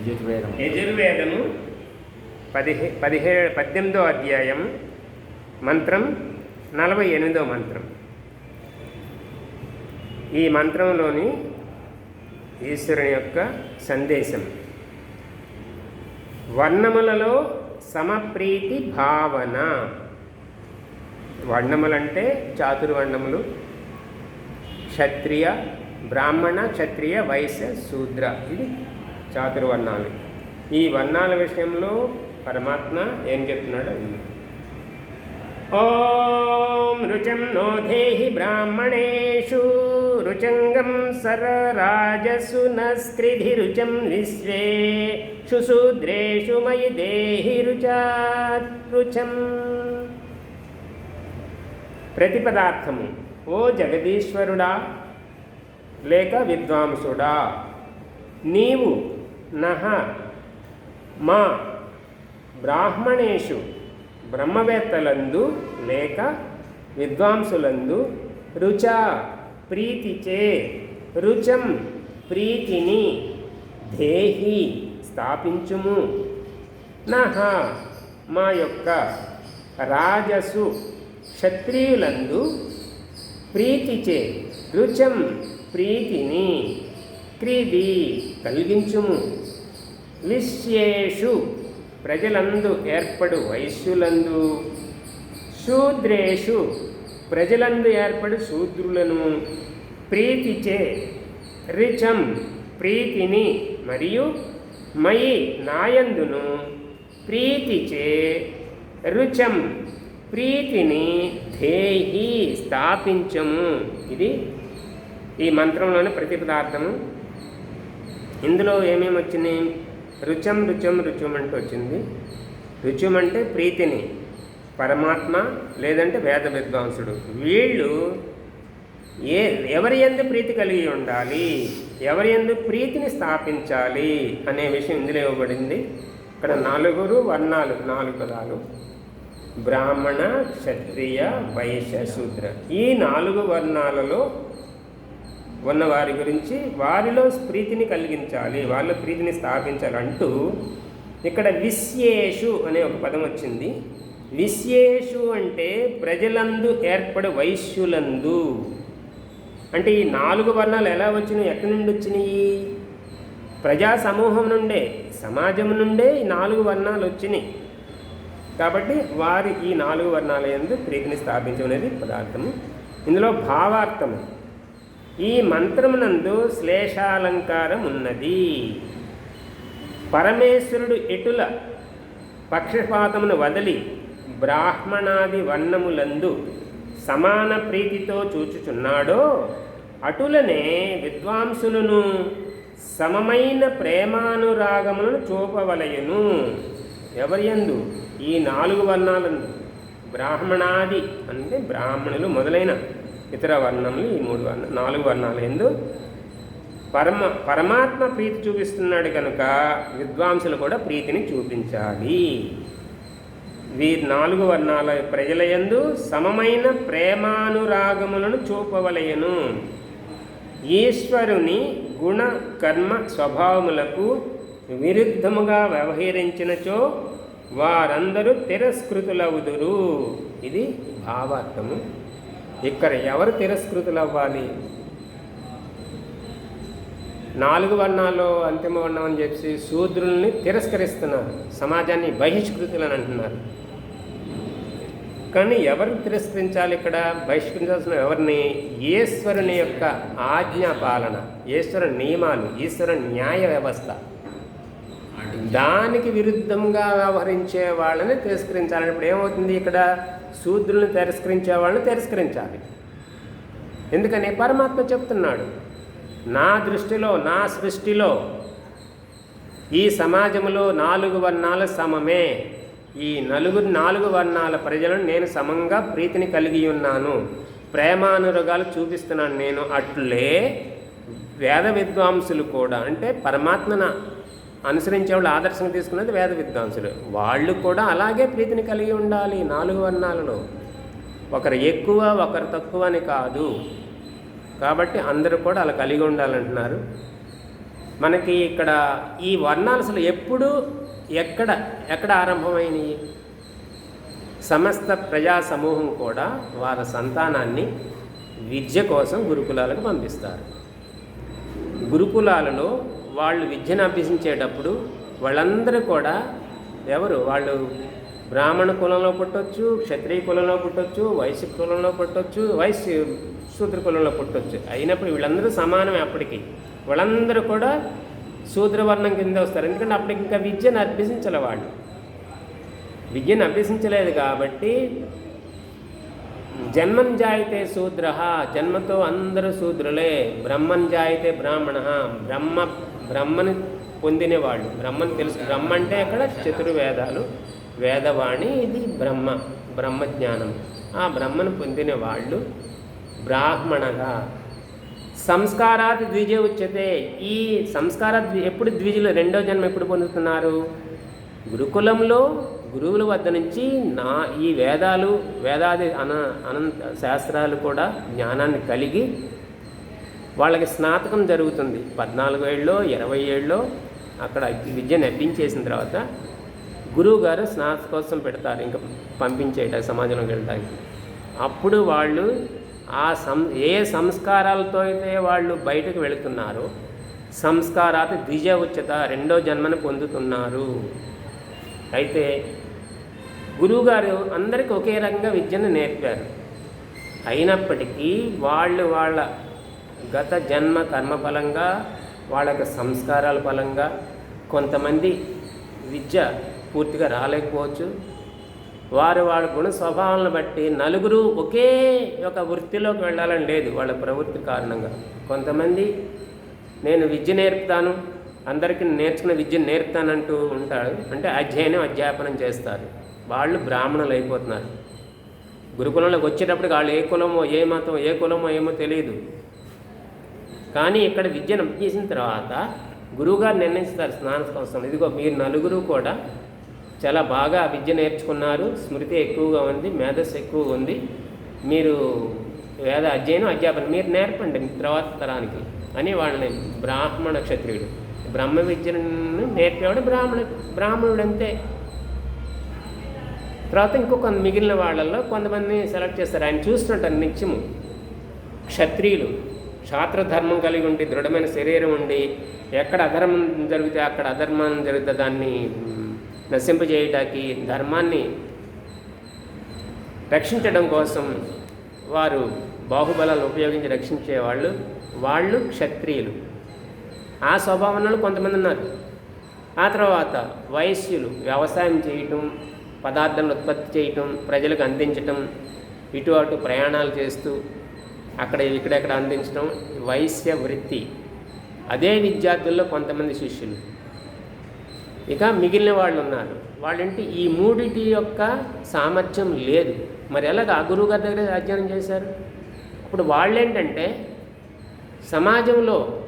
యజుర్వేదం యజుర్వేదము పదిహే పదిహే పద్దెనిమిదో అధ్యాయం మంత్రం నలభై ఎనిమిదో మంత్రం. ఈ మంత్రంలోని ఈశ్వరుని యొక్క సందేశం. వర్ణములలో సమప్రీతి భావన. వర్ణములంటే చాతుర్వర్ణములు. క్షత్రియ బ్రాహ్మణ క్షత్రియ వైశ్య శూద్ర. ఇది చాతుర్వర్ణాలు. ఈ వర్ణాల విషయంలో పరమాత్మ ఏం చెప్తున్నాడు ఓం రుచం నోధేహి బ్రాహ్మణేషు రుచంగం సరరాజసు నస్త్రిధి రుచం విశ్వే శూద్రేషు మయి దేహి రుచాత్ రుచం. ప్రతిపదార్థము ఓ జగదీశ్వరుడా లేక విద్వాంసుడా నీవు నహ మా బ్రాహ్మణేషు బ్రహ్మవేత్తలందు లేక విద్వాంసులందు రుచ ప్రీతిచే రుచం ప్రీతిని దేహి స్థాపించుము. నహ మా యొక్క రాజసు క్షత్రియులందు ప్రీతిచే రుచం ప్రీతిని క్రీడి కలిగించుము. విశ్యేషు ప్రజలందు ఏర్పడు వైశ్యులందు శూద్రేషు ప్రజలందు ఏర్పడు శూద్రులను. ప్రీతిచే రిచం ప్రీతిని మరియు మయి నాయందును. ప్రీతిచే రుచం ప్రీతిని ధేహి స్థాపించము. ఇది ఈ మంత్రంలోని ప్రతిపదార్థము. ఇందులో ఏమేమి వచ్చినాయి? రుచం రుచం రుచం అంటూ వచ్చింది. రుచం అంటే ప్రీతిని పరమాత్మ లేదంటే వేద విద్వాంసుడు. వీళ్ళు ఏ ఎవరి ఎందు ప్రీతి కలిగి ఉండాలి? ఎవరి ఎందు ప్రీతిని స్థాపించాలి? అనే విషయం ఇందులో ఇవ్వబడింది. ఇక్కడ నలుగురు వర్ణాలు నాలుగు పదాలు. బ్రాహ్మణ క్షత్రియ వైశ్య శూద్ర. ఈ నాలుగు వర్ణాలలో ఉన్న వారి గురించి వారిలో ప్రీతిని కలిగించాలి వాళ్ళ ప్రీతిని స్థాపించాలి అంటూ ఇక్కడ విశ్యేషు అనే ఒక పదం వచ్చింది. విశ్యేషు అంటే ప్రజలందు ఏర్పడే వైశ్యులందు. అంటే ఈ నాలుగు వర్ణాలు ఎలా వచ్చినాయి ఎక్కడి నుండి వచ్చినాయి? ప్రజా సమూహం నుండే సమాజం నుండే ఈ నాలుగు వర్ణాలు వచ్చినాయి. కాబట్టి వారి ఈ నాలుగు వర్ణాల ఎందు ప్రీతిని స్థాపించమనేది పదార్థము. ఇందులో భావార్థము. ఈ మంత్రమునందు శ్లేషాలంకారం ఉన్నది పరమేశ్వరుడు ఎటుల పక్షపాతమును వదిలి బ్రాహ్మణాది వర్ణములందు సమాన ప్రీతితో చూచుచున్నాడో అటులనే విద్వాంసులను సమమైన ప్రేమానురాగములను చూపవలయును. ఎవరియందు? ఈ నాలుగు వర్ణాలందు. బ్రాహ్మణాది అంటే బ్రాహ్మణులు మొదలైన ఇతర వర్ణములు ఈ మూడు వర్ణ నాలుగు వర్ణాలు. ఎందు పరమ పరమాత్మ ప్రీతి చూపిస్తున్నాడు కనుక విద్వాంసులు కూడా ప్రీతిని చూపించాలి. వీరి నాలుగు వర్ణాల ప్రజల యందు సమమైన ప్రేమానురాగములను చూపవలయను ఈశ్వరుని గుణ కర్మ స్వభావములకు విరుద్ధముగా వ్యవహరించినచో వారందరూ తిరస్కృతులవుదురు. ఇది భావార్థము. ఇక్కడ ఎవరు తిరస్కృతులు అవ్వాలి నాలుగు వర్ణాల్లో అంతిమ వర్ణం అని చెప్పి శూద్రుల్ని తిరస్కరిస్తున్నారు. సమాజాన్ని బహిష్కృతులు అని అంటున్నారు. కానీ ఎవరు తిరస్కరించాలి ఇక్కడ? బహిష్కరించాల్సిన ఎవరిని? ఈశ్వరుని యొక్క ఆజ్ఞా పాలన ఈశ్వర నియమాలు ఈశ్వర న్యాయ వ్యవస్థ. దానికి విరుద్ధంగా వ్యవహరించే వాళ్ళని తిరస్కరించాలి. ఇప్పుడు ఏమవుతుంది? ఇక్కడ శూద్రులను తిరస్కరించే వాళ్ళని తిరస్కరించాలి. ఎందుకని? పరమాత్మ చెప్తున్నాడు నా దృష్టిలో నా సృష్టిలో ఈ సమాజంలో నాలుగు వర్ణాల సమమే. ఈ నలుగురు నాలుగు వర్ణాల ప్రజలను నేను సమంగా ప్రీతిని కలిగి ఉన్నాను. ప్రేమానురగాలు చూపిస్తున్నాను నేను. అట్లే వేద విద్వాంసులు కూడా అంటే పరమాత్మన అనుసరించే వాళ్ళు ఆదర్శంగా తీసుకున్నది వేద విద్వాంసులు. వాళ్ళు కూడా అలాగే ప్రీతిని కలిగి ఉండాలి నాలుగు వర్ణాలలో. ఒకరు ఎక్కువ ఒకరు తక్కువ అని కాదు. కాబట్టి అందరూ కూడా అలా కలిగి ఉండాలంటున్నారు. మనకి ఇక్కడ ఈ వర్ణాలు అసలు ఎప్పుడు ఎక్కడ ఎక్కడ ఆరంభమైనవి సమస్త ప్రజా సమూహం కూడా వారి సంతానాన్ని విద్య కోసం గురుకులాలకు పంపిస్తారు. గురుకులాలలో వాళ్ళు విద్యను అభ్యసించేటప్పుడు వాళ్ళందరూ కూడా ఎవరు? వాళ్ళు బ్రాహ్మణ కులంలో పుట్టొచ్చు క్షత్రియ కులంలో పుట్టొచ్చు వైశ్య కులంలో పుట్టొచ్చు వైశ్య శూద్ర కులంలో పుట్టొచ్చు. అయినప్పుడు వీళ్ళందరూ సమానమే అప్పటికి. వాళ్ళందరూ కూడా శూద్రవర్ణం కింద వస్తారు. ఎందుకంటే అప్పటికి ఇంకా విద్యను అభ్యసించలే వాళ్ళు. విద్యను అభ్యసించలేదు కాబట్టి జన్మం జాయితే శూద్ర జన్మతో అందరూ శూద్రులే. బ్రహ్మన్ జాయితే బ్రాహ్మణ. బ్రహ్మ బ్రహ్మని పొందినవాళ్ళు. బ్రహ్మని తెలుసు. బ్రహ్మ అంటే అక్కడ చతుర్వేదాలు. వేదవాణి ఇది బ్రహ్మ బ్రహ్మజ్ఞానం. ఆ బ్రహ్మను పొందిన వాళ్ళు బ్రాహ్మణగా సంస్కారాత్ ద్విజ ఉచ్యతే. ఈ సంస్కార ఎప్పుడు ద్విజులు రెండో జన్మ ఎప్పుడు పొందుతున్నారు? గురుకులంలో గురువుల వద్ద నుంచి నా ఈ వేదాలు వేదాది అన అనంత శాస్త్రాలు కూడా జ్ఞానాన్ని కలిగి వాళ్ళకి స్నాతకం జరుగుతుంది. పద్నాలుగు ఏళ్ళలో ఇరవై ఏళ్ళలో అక్కడ విద్యను అభ్యించేసిన తర్వాత గురువు గారు స్నాతకోత్సవం పెడతారు. ఇంకా పంపించేయటానికి సమాజంలోకి వెళ్ళడానికి. అప్పుడు వాళ్ళు ఆ సం ఏ సంస్కారాలతో అయితే వాళ్ళు బయటకు వెళుతున్నారో సంస్కారాత ద్విజ ఉచ్యత రెండో జన్మను పొందుతున్నారు. అయితే గురువుగారు అందరికీ ఒకే రకంగా విద్యను నేర్పారు. అయినప్పటికీ వాళ్ళు వాళ్ళ గత జన్మ కర్మ ఫలంగా వాళ్ళ యొక్క సంస్కారాల ఫలంగా కొంతమంది విద్య పూర్తిగా రాలేకపోవచ్చు. వారు వాళ్ళ గుణ స్వభావాలను బట్టి నలుగురు ఒకే ఒక వృత్తిలోకి వెళ్ళాలని లేదు వాళ్ళ ప్రవృత్తి కారణంగా. కొంతమంది నేను విద్య నేర్పుతాను అందరికీ నేర్చుకున్న విద్యను నేర్పుతానంటూ ఉంటాడు అంటే అధ్యయనం అధ్యాపనం చేస్తారు. వాళ్ళు బ్రాహ్మణులు అయిపోతున్నారు. గురుకులంలోకి వచ్చేటప్పటికి వాళ్ళు ఏ కులమో ఏ మతం ఏ కులమో ఏమో తెలియదు. కానీ ఇక్కడ విద్యను చేసిన తర్వాత గురువుగారు నిర్ణయిస్తారు స్నాన సంవత్సరం. ఇదిగో మీరు నలుగురు కూడా చాలా బాగా విద్య నేర్చుకున్నారు. స్మృతి ఎక్కువగా ఉంది మేధస్సు ఎక్కువగా ఉంది. మీరు వేద అధ్యయనం అధ్యాపన మీరు నేర్పండి మీ తర్వాత తరానికి అని వాళ్ళని బ్రాహ్మణ క్షత్రియుడు. బ్రహ్మ విద్యను నేర్పేవాడు బ్రాహ్మణ బ్రాహ్మణుడు అంతే తర్వాత ఇంకొక మిగిలిన వాళ్ళల్లో కొంతమంది సెలెక్ట్ చేస్తారు. ఆయన చూస్తుంటారు నిత్యము. క్షత్రియులు. క్షాత్రధర్మం కలిగి ఉండి దృఢమైన శరీరం ఉండి ఎక్కడ అధర్మం జరిగితే అక్కడ అధర్మం జరిగితే దాన్ని నశింపజేయటానికి ధర్మాన్ని రక్షించడం కోసం వారు బాహుబలాలు ఉపయోగించి రక్షించే వాళ్ళు వాళ్ళు క్షత్రియులు. ఆ స్వభావంలో కొంతమంది ఉన్నారు. ఆ తర్వాత వైశ్యులు వ్యవసాయం చేయటం పదార్థాలను ఉత్పత్తి చేయటం ప్రజలకు అందించటం ఇటు అటు ప్రయాణాలు చేస్తూ అక్కడ ఇక్కడెక్కడ అందించడం వైశ్య వృత్తి. అదే విద్యార్థుల్లో కొంతమంది శిష్యులు. ఇక మిగిలిన వాళ్ళు ఉన్నారు వాళ్ళంటే? ఈ మూడిటి యొక్క సామర్థ్యం లేదు. మరి ఎలాగ ఆ గురువు గారి దగ్గర అధ్యయనం చేశారు? ఇప్పుడు వాళ్ళేంటంటే సమాజంలో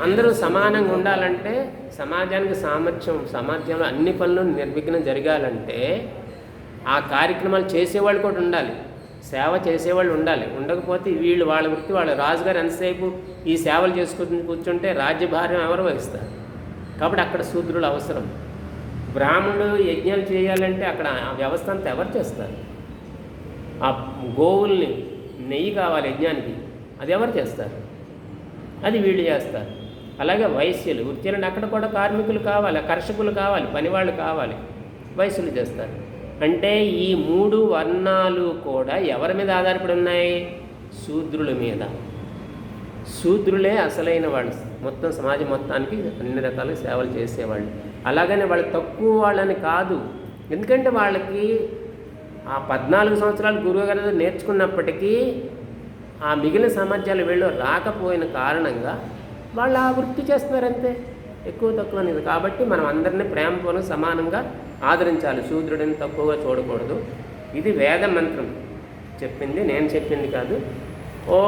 అందరూ సమానంగా ఉండాలంటే సమాజానికి సామర్థ్యం సమాజంలో అన్ని పనులు నిర్విఘ్నం జరగాలంటే ఆ కార్యక్రమాలు చేసేవాళ్ళు కూడా ఉండాలి. సేవ చేసేవాళ్ళు ఉండాలి. ఉండకపోతే వీళ్ళు వాళ్ళ వృత్తి వాళ్ళ రాజుగారు ఎంతసేపు ఈ సేవలు చేసుకుని కూర్చుంటే రాజ్యభారం ఎవరు వహిస్తారు? కాబట్టి అక్కడ శూద్రులు అవసరం. బ్రాహ్మణుడు యజ్ఞాలు చేయాలంటే అక్కడ ఆ వ్యవస్థ అంతా ఎవరు చేస్తారు? ఆ గోవుల్ని నెయ్యి కావాలి యజ్ఞానికి అది ఎవరు చేస్తారు? అది వీళ్ళు చేస్తారు. అలాగే వైశ్యులు వృత్తులను అక్కడ కూడా కార్మికులు కావాలి కర్షకులు కావాలి పనివాళ్ళు కావాలి వైశ్యులు చేస్తారు. అంటే ఈ మూడు వర్ణాలు కూడా ఎవరి మీద ఆధారపడి ఉన్నాయి? శూద్రుల మీద. శూద్రులే అసలైన వాళ్ళు. మొత్తం సమాజం మొత్తానికి అన్ని రకాల సేవలు చేసేవాళ్ళు. అలాగనే వాళ్ళు తక్కువ వాళ్ళని కాదు. ఎందుకంటే వాళ్ళకి ఆ పద్నాలుగు సంవత్సరాలు గురువుగారి నేర్చుకున్నప్పటికీ ఆ మిగిలిన సామర్థ్యాలు వీళ్ళు రాకపోయిన కారణంగా వాళ్ళు ఆ వృత్తి చేస్తున్నారంతే. ఎక్కువ తక్కువ అనేది. కాబట్టి మనం అందరినీ ప్రేమపూర్వక సమానంగా ఆదరించాలి. శూద్రుడిని తక్కువగా చూడకూడదు. ఇది వేద మంత్రం చెప్పింది నేను చెప్పింది కాదు. ఓ